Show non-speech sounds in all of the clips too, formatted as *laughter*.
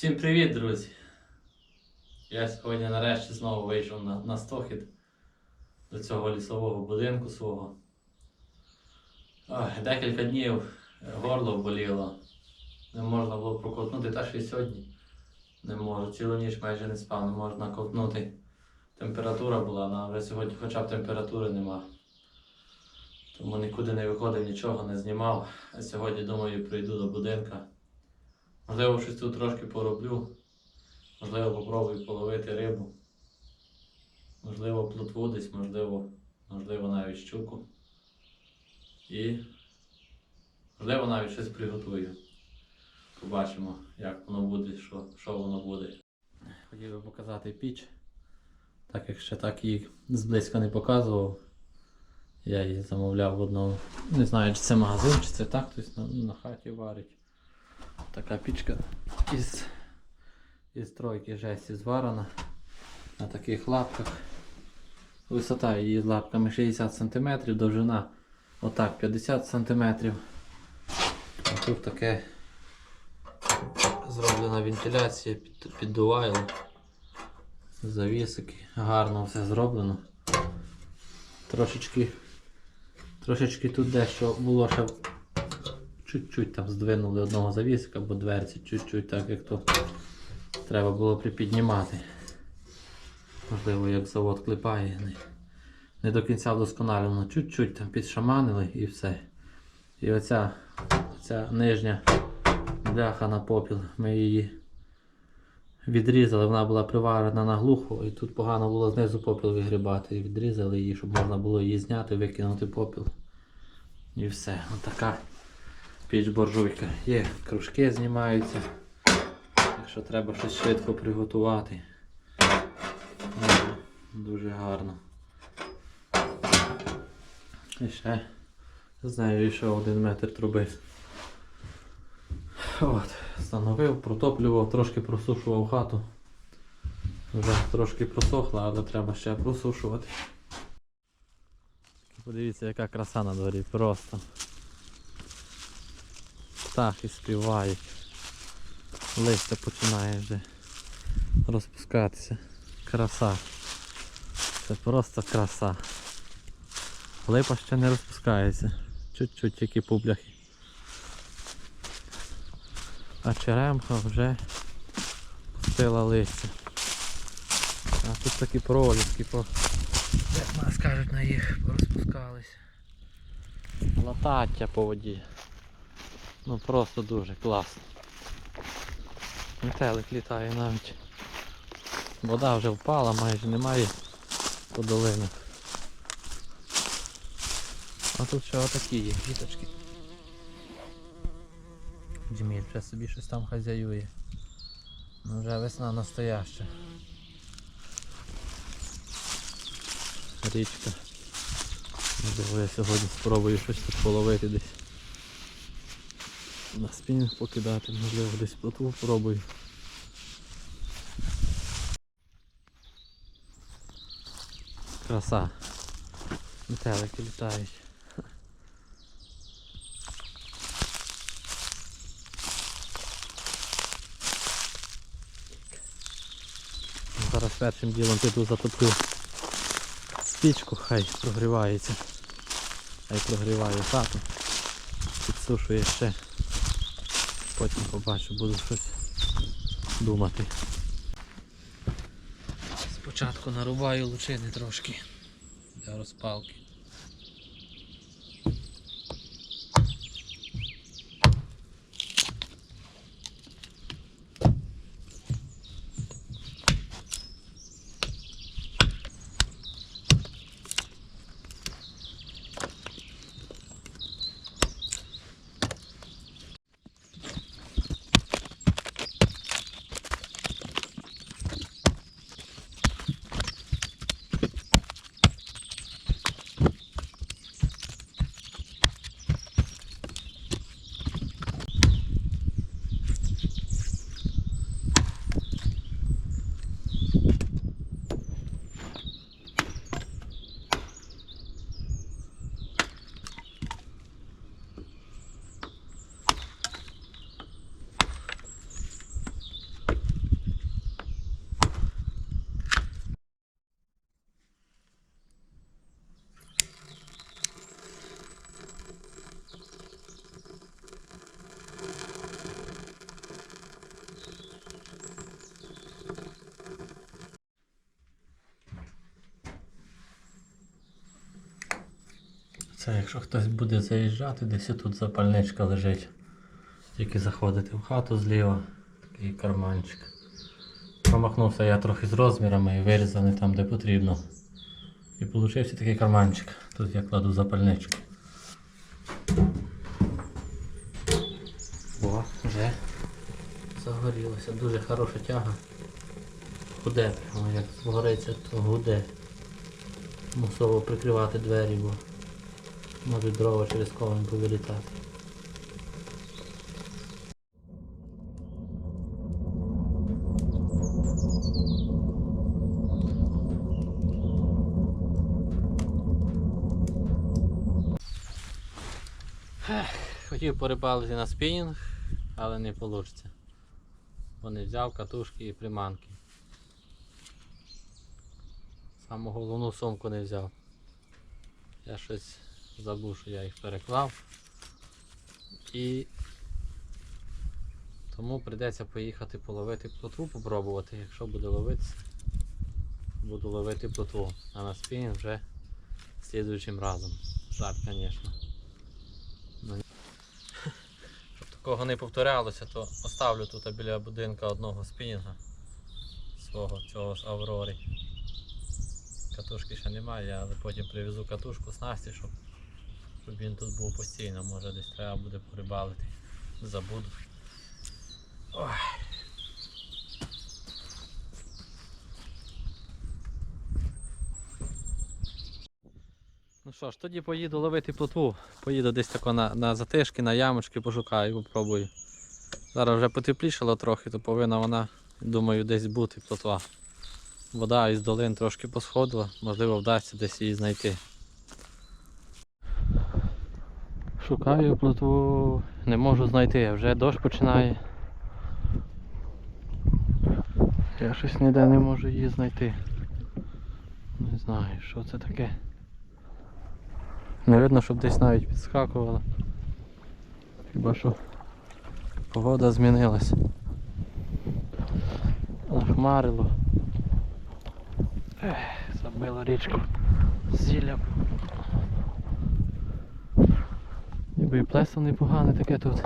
Всім привіт, друзі! Я сьогодні нарешті знову вийшов на, на стохід до цього лісового будинку свого. Ой, декілька днів горло боліло. Не можна було проковтнути, та ще й сьогодні не можу. Цілу ніч майже не спав, не можна ковтнути. Температура була, але вже сьогодні хоча б температури нема. Тому нікуди не виходив, нічого не знімав. А сьогодні, думаю, прийду до будинка. Можливо, щось тут трошки пороблю. Можливо, попробую половити рибу. Можливо, плотву десь, можливо, можливо, навіть щуку. І можливо навіть щось приготую. Побачимо, як воно буде, що, що воно буде. Хотів би показати піч. Так як ще так її зблизька не показував. Я її замовляв в одному. Не знаю, чи це магазин, чи це так, хтось на, на хаті варить. Така пічка із, із тройки жесті зварена на таких лапках. Висота її з лапками 60 см, довжина отак 50 см. А тут таке зроблена вентиляція, під, піддувайло. Завісики, гарно все зроблено. Трошечки, трошечки тут дещо було ще чуть-чуть там здвинули одного завісика або дверці, чуть-чуть так як то треба було припіднімати. Можливо, як завод клепає. Не, не до кінця вдосконалено. Чуть-чуть там підшаманили і все. І оця, оця нижня бляха на попіл. Ми її відрізали, вона була приварена на глухо, і тут погано було знизу попіл вигрібати. І відрізали її, щоб можна було її зняти, викинути попіл. І все. Отака піч боржуйка. Є, кружки знімаються. Якщо треба щось швидко приготувати. Ну, Дуже гарно. І ще з нею ще один метр труби. От, встановив, протоплював, трошки просушував хату. Вже трошки просохла, але треба ще просушувати. Подивіться, яка краса на дворі, просто. Птахи співають. Листя починає вже розпускатися. Краса. Це просто краса. Липа ще не розпускається. Чуть-чуть тільки публяхи. А черемха вже пустила листя. А тут такі проліски, по... як нас кажуть на їх, порозпускалися. Латаття по воді. Ну просто дуже класно. Метелик літає навіть. Вода вже впала, майже немає по долинах. А тут ще отакі є квіточки. Джміль вже собі щось там хазяює. Ну вже весна настояща. Річка. Можливо, я сьогодні спробую щось тут половити десь. На спінінг покидати, можливо десь плотву пробую. Краса. Метелики літають. Зараз першим ділом піду затоплю спічку, хай прогрівається. Хай прогріває хату. Підсушує ще. Потім побачу, буду щось думати. Спочатку нарубаю лучини трошки для розпалки. Це якщо хтось буде заїжджати, десь тут запальничка лежить. Тільки заходити в хату зліва, такий карманчик. Промахнувся я трохи з розмірами і вирізав не там, де потрібно. І получився такий карманчик. Тут я кладу запальничку. О, вже загорілося. Дуже хороша тяга. Худе, прямо як згориться, то гуде. Мусово прикривати двері, бо можуть дрова через ковень повилітати. Хотів порибалити на спінінг, але не вийде. Бо не взяв катушки і приманки. Саму головну сумку не взяв. Я щось забув, що я їх переклав. І тому прийдеться поїхати половити плотву, попробувати. Якщо буде ловитися, буду ловити плотву. А на спінінг вже слідуючим разом. Жарт, звісно. *laughs* Щоб такого не повторялося, то оставлю тут біля будинка одного спінінга свого цього ж Аврорі. Катушки ще немає, але потім привезу катушку снасті, щоб, щоб він тут був постійно. Може десь треба буде порибалити. Забуду. Ой. Ну що ж, тоді поїду ловити плотву. Поїду десь тако на, на затишки, на ямочки пошукаю, попробую. Зараз вже потеплішало трохи, то повинна вона, думаю, десь бути плотва. Вода із долин трошки посходила, можливо вдасться десь її знайти. Шукаю плотву, не можу знайти, вже дощ починає. Я щось ніде не можу її знайти. Не знаю, що це таке. Не видно, щоб десь навіть підскакувала. Хіба що погода змінилась. Нахмарило. Забило річку зіллям. Ніби і плесо непогане таке тут.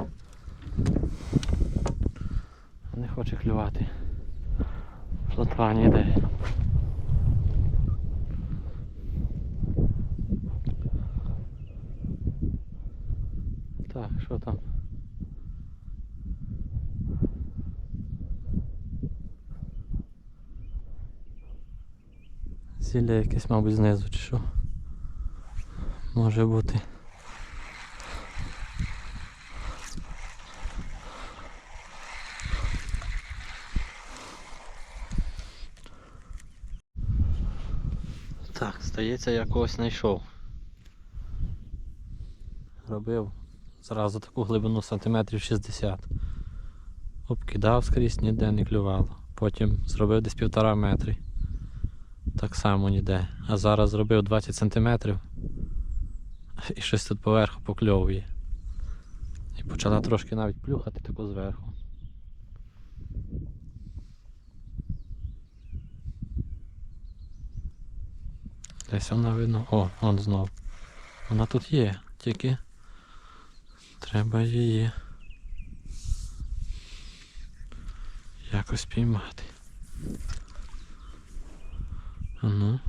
Не хоче клювати. Плотва ніде. Так, що там? Зілля якесь, мабуть, знизу чи що. Може бути. Так, здається, я когось знайшов. Робив зразу таку глибину сантиметрів 60. Обкидав скрізь, ніде не клювало. Потім зробив десь півтора метри. Так само ніде. А зараз зробив 20 сантиметрів. І щось тут поверху покльовує. І почала трошки навіть плюхати таку зверху. Десь вона видно. О, вон знов. Вона тут є, тільки треба її якось піймати. Ну.